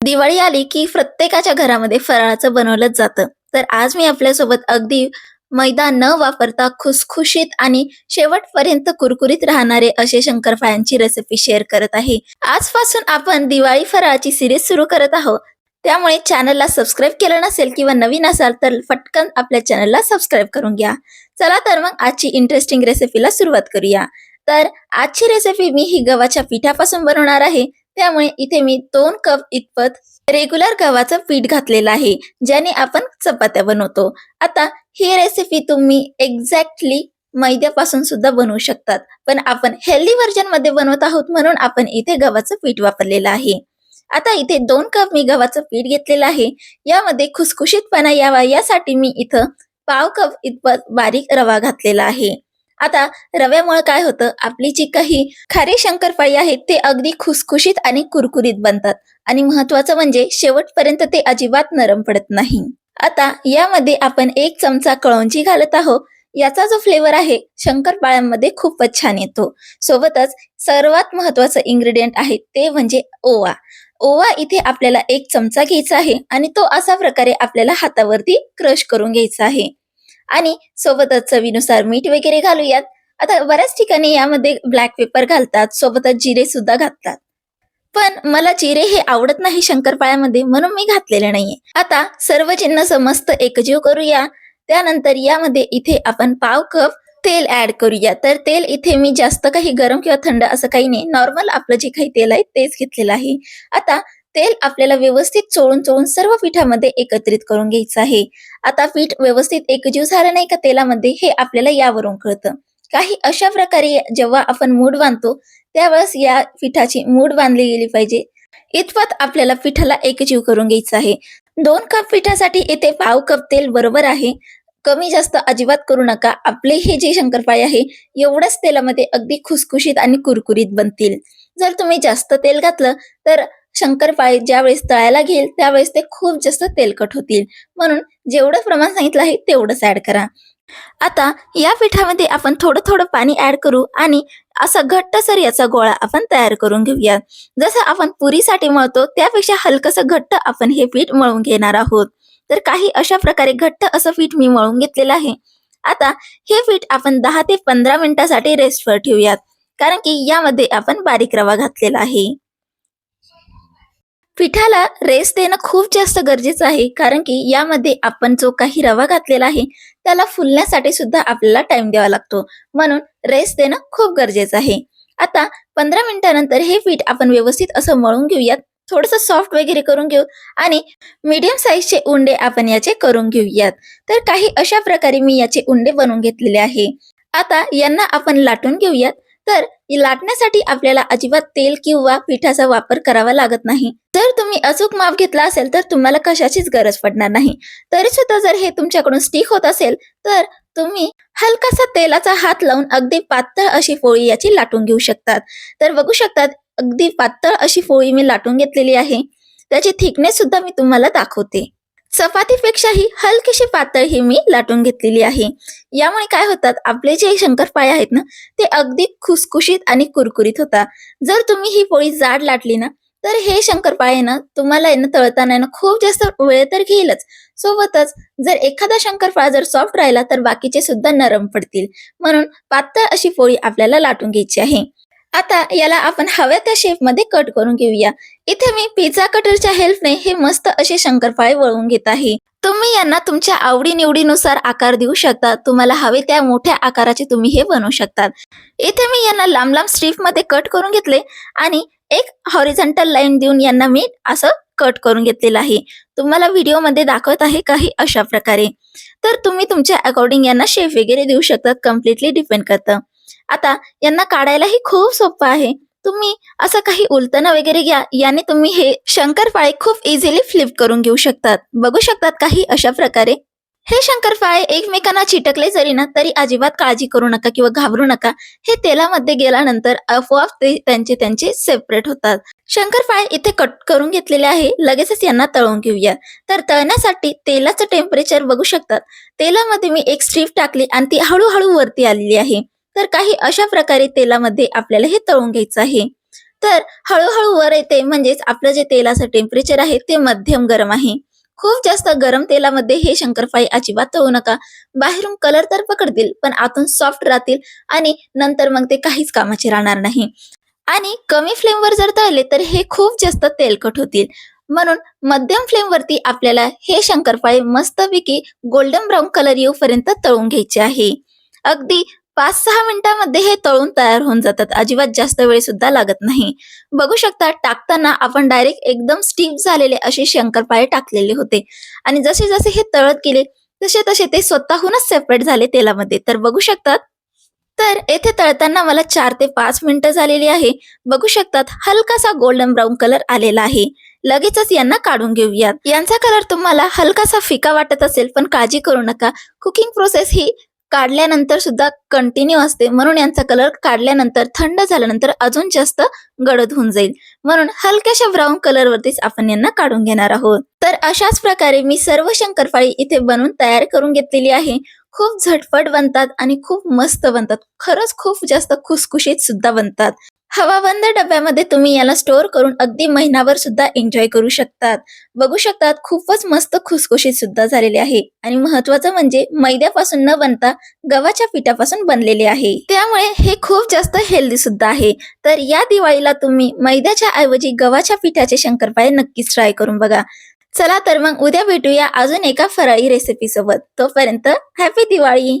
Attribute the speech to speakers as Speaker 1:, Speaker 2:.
Speaker 1: दिवाळी आली की प्रत्येकाच्या घरामध्ये फराळाचं बनवलंच जातं. तर आज मी आपल्यासोबत अगदी मैदा न वापरता खुसखुशीत आणि शेवटपर्यंत कुरकुरीत राहणारे असे शंकरपाळ्यांची रेसिपी शेअर करत आहे. आजपासून आपण दिवाळी फराळाची सिरीज सुरू करत आहोत. त्यामुळे चॅनलला सबस्क्राईब केलं नसेल किंवा नवीन असाल तर फटकन आपल्या चॅनलला सबस्क्राईब करून घ्या. चला तर मग आजची इंटरेस्टिंग रेसिपीला सुरुवात करूया. तर आजची रेसिपी मी ही गव्हाच्या पिठापासून बनवणार आहे. त्यामुळे इथे मी दोन कप इतपत रेग्युलर गव्हाचं पीठ घातलेलं आहे ज्याने आपण चपात्या बनवतो. आता ही रेसिपी तुम्ही एक्झॅक्टली मैद्यापासून सुद्धा बनवू शकतात पण आपण हेल्दी व्हर्जनमध्ये बनवत आहोत म्हणून आपण इथे गव्हाचं पीठ वापरलेलं आहे. आता इथे दोन कप मी गव्हाचं पीठ घेतलेलं आहे यामध्ये खुसखुशीतपणा यावा यासाठी मी इथं पाव कप इतपत बारीक रवा घातलेला आहे. आता रव्यामुळे काय होतं? आपली जी काही खारी शंकरपाळी आहेत ते अगदी खुसखुशीत आणि कुरकुरीत बनतात. आणि महत्वाचं म्हणजे शेवटपर्यंत ते अजिबात नरम पडत नाही. आता यामध्ये आपण एक चमचा कळोंजी घालत आहोत. याचा जो फ्लेवर आहे शंकरपाळ्यांमध्ये खूपच छान येतो. सोबतच सर्वात महत्वाचं इन्ग्रेडियंट आहे ते म्हणजे ओवा. ओवा इथे आपल्याला एक चमचा घ्यायचा आहे आणि तो असा प्रकारे आपल्याला हातावरती क्रश करून घ्यायचा आहे. आणि सोबतच चवीनुसार मीठ वगैरे घालूयात. आता बऱ्याच ठिकाणी यामध्ये ब्लॅक पेपर घालतात सोबतच जिरे सुद्धा घालतात. पण मला जिरे हे आवडत नाही शंकरपाळ्यामध्ये म्हणून मी घातलेले नाहीये. आता सर्व जिन्नस मस्त एकजीव करूया. त्यानंतर यामध्ये इथे आपण पाव कप तेल ऍड करूया. तर तेल इथे मी जास्त काही गरम किंवा थंड असं काही नाही. नॉर्मल आपलं जे काही तेल आहे तेच घेतलेलं आहे. आता तेल आपल्याला व्यवस्थित चोळून चोळून सर्व पिठामध्ये एकत्रित करून घ्यायचं आहे. आता पीठ व्यवस्थित एकजीव झालं नाही का तेलामध्ये हे आपल्याला यावरून कळतं. काही अशा प्रकारे जेव्हा आपण मूड बांधतो त्यावेळेस या पिठाची मूड बांधली गेली पाहिजे. इतपत आपल्याला पिठाला एकजीव करून घ्यायचं आहे. दोन कप पिठासाठी इथे पाव कप तेल बरोबर आहे. कमी जास्त अजिबात करू नका. आपले हे जे शंकरपाळे आहे एवढ्याच तेलामध्ये अगदी खुसखुशीत आणि कुरकुरीत बनतील. जर तुम्ही जास्त तेल घातलं तर शंकरपाळी ज्यावेळेस तळायला घेईल त्यावेळेस ते खूप जास्त तेलकट होतील. म्हणून जेवढं प्रमाण सांगितलं आहे तेवढंच ऍड करा. आता या पिठामध्ये आपण थोडं थोडं पाणी ऍड करू आणि असा घट्टसर याचा गोळा आपण तयार करून घेऊया. जसं आपण पुरीसाठी मळतो त्यापेक्षा हलकसं घट्ट आपण हे पीठ मळून घेणार आहोत. तर काही अशा प्रकारे घट्ट असं पीठ मी मळून घेतलेलं आहे. आता हे पीठ आपण दहा ते पंधरा मिनिटासाठी रेस्टवर ठेवूयात. कारण की यामध्ये आपण बारीक रवा घातलेला आहे. पिठाला रेस देणं खूप जास्त गरजेचं आहे कारण की यामध्ये आपण जो काही रवा घातलेला आहे त्याला फुलण्यासाठी सुद्धा आपल्याला टाइम द्यावा लागतो. म्हणून रेस देणं खूप गरजेचं आहे. आता पंधरा मिनिटानंतर हे पीठ आपण व्यवस्थित असं मळून घेऊयात. थोडंसं सॉफ्ट वगैरे करून घेऊ आणि मीडियम साईजचे उंडे आपण याचे करून घेऊयात. तर काही अशा प्रकारे मी याचे उंडे बनवून घेतलेले आहे. आता यांना आपण लाटून घेऊयात. तर लाटण्यासाठी आपल्याला अजिबात तेल किंवा पिठाचा वापर करावा लागत नाही. जर तुम्ही अचूक माप घेतला असेल तर तुम्हाला कशाचीच गरज पडणार नाही. तरी सुद्धा जर हे तुमच्याकडून स्टिक होत असेल तर तुम्ही हलकासा तेलाचा हात लावून अगदी पातळ अशी पोळी याची लाटून घेऊ शकतात. तर बघू शकतात अगदी पातळ अशी पोळी मी लाटून घेतलेली आहे. त्याची थिकनेस सुद्धा मी तुम्हाला दाखवते. चपातीपेक्षाही हलकीशी पातळ ही मी लाटून घेतलेली आहे. यामुळे काय होतात आपले जे शंकरपाळे आहेत ना ते अगदी खुसखुशीत आणि कुरकुरीत होतात जर तुम्ही ही पोळी जाड लाटली ना तर हे शंकरपाळे ना तुम्हाला ना तळताना ना खूप जास्त वेळ तर घेईलच. सोबतच जर एखादा शंकरपाळा जर सॉफ्ट राहिला तर बाकीचे सुद्धा नरम पडतील. म्हणून पातळ अशी पोळी आपल्याला लाटून घ्यायची आहे. आता याला आपण हव्या त्या शेपमध्ये कट करून घेऊया. इथे मी पिझ्झा कटरच्या हेल्पने हे मस्त असे शंकरपाळे वळवून घेत आहे. तुम्ही यांना तुमच्या आवडी निवडीनुसार आकार देऊ शकता. तुम्हाला हवे त्या मोठ्या आकाराचे तुम्ही हे बनवू शकतात. इथे मी यांना लांब लांब स्ट्रीपमध्ये कट करून घेतले आणि एक हॉरिझॉन्टल लाईन देऊन यांना मी असं कट करून घेतलेलं आहे. तुम्हाला व्हिडिओमध्ये दाखवत आहे काही अशा प्रकारे. तर तुम्ही तुमच्या अकॉर्डिंग यांना शेप वगैरे देऊ शकतात कम्प्लिटली डिपेंड करतं. आता यांना काढायलाही खूप सोपं आहे. तुम्ही असं काही उलटणं वगैरे घ्या याने तुम्ही हे शंकरपाळे खूप इझिली फ्लिप करून घेऊ शकतात. बघू शकतात काही अशा प्रकारे. हे शंकरपाळे एकमेकांना चिटकले जरी ना तरी अजिबात काळजी करू नका किंवा घाबरू नका. हे तेलामध्ये गेल्यानंतर आपोआप ते त्यांचे त्यांचे सेपरेट होतात. शंकरपाळे इथे कट करून घेतलेले आहे. लगेचच यांना तळून घेऊया. तर तळण्यासाठी तेलाचं टेम्परेचर बघू शकतात. तेलामध्ये मी एक स्ट्रीप टाकली आणि ती हळूहळू वरती आलेली आहे. तर काही अशा प्रकारे तेलामध्ये आपल्याला हे तळून घ्यायचं आहे. तर हळूहळू वर येते म्हणजेच आपलं जे तेलाचं टेम्परेचर आहे ते मध्यम गरम आहे. खूप जास्त गरम तेलामध्ये हे शंकरफाई अजिबात तळू नका. बाहेरून कलर तर पकडतील पण आतून सॉफ्ट राहतील आणि नंतर मग ते काहीच कामाचे राहणार नाही. आणि कमी फ्लेमवर जर तळले तर हे खूप जास्त तेलकट होतील. म्हणून मध्यम फ्लेम वरती आपल्याला हे शंकरपाळे मस्तपैकी गोल्डन ब्राऊन कलर येऊपर्यंत तळून घ्यायचे आहे. अगदी पाच सहा मिनिटांमध्ये हे तळून तयार होऊन जातात. अजिबात जास्त वेळ सुद्धा लागत नाही. बघू शकता टाकताना आपण डायरेक्ट एकदम स्टीप झालेले असे शंकरपाळे टाकलेले होते. आणि जसे जसे हे तळत गेले तसे तसे ते स्वतःहूनच सेपरेट झाले तेलामध्ये. तर बघू शकतात तर येथे तळताना मला चार ते पाच मिनिटं झालेली आहे. बघू शकतात हलकासा गोल्डन ब्राऊन कलर आलेला आहे. लगेचच यांना काढून घेऊयात. यांचा कलर तुम्हाला हलकासा फिका वाटत असेल पण काळजी करू नका. कुकिंग प्रोसेस ही काढल्यानंतर सुद्धा कंटिन्यू असते. म्हणून यांचा कलर काढल्यानंतर थंड झाल्यानंतर अजून जास्त गडद होऊन जाईल. म्हणून हलक्याशा ब्राऊन कलर वरतीच आपण यांना काढून घेणार आहोत. तर अशाच प्रकारे मी सर्व शंकरपाळी इथे बनवून तयार करून घेतलेली आहे. खूप झटपट बनतात आणि खूप मस्त बनतात. खरंच खूप जास्त खुसखुशीत सुद्धा बनतात. हवाबंद डब्यामध्ये तुम्ही याला स्टोअर करून अगदी महिनाभर सुद्धा एन्जॉय करू शकतात. बघू शकतात खूपच मस्त खुसखुशीत सुद्धा झालेले आहे. आणि महत्वाचं म्हणजे मैद्यापासून न बनता गव्हाच्या पिठापासून बनलेले आहे. त्यामुळे हे खूप जास्त हेल्दी सुद्धा आहे. तर या दिवाळीला तुम्ही मैद्याच्या ऐवजी गव्हाच्या पिठाचे शंकरपाळे नक्कीच ट्राय करून बघा. चला तर मग उद्या भेटूया अजून एका फराळी रेसिपी सोबत. तोपर्यंत हॅपी दिवाळी!